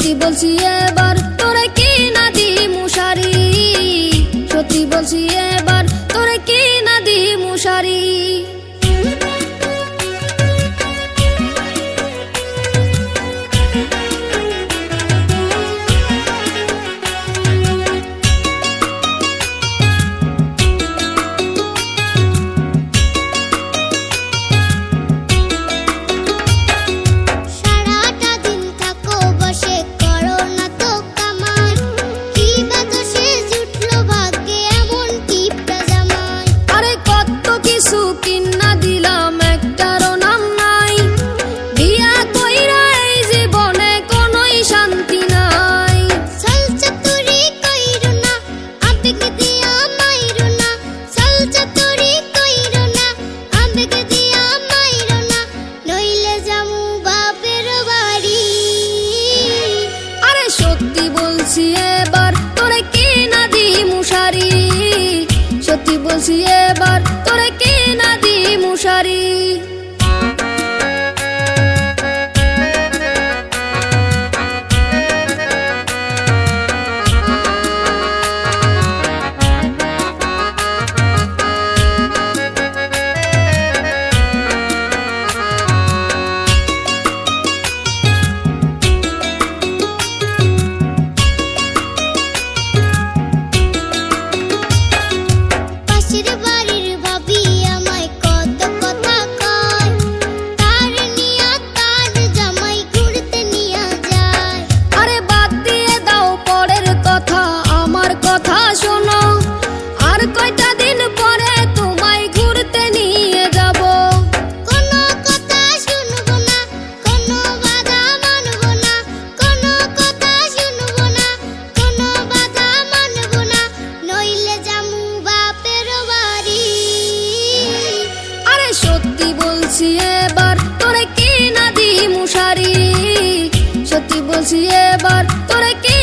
সত্যি বলছি এবার তোরে কে না দি মুশারি বলছি এবার তোরে কি না দি মুশারি সত্যি বলছি এবার তোরে কি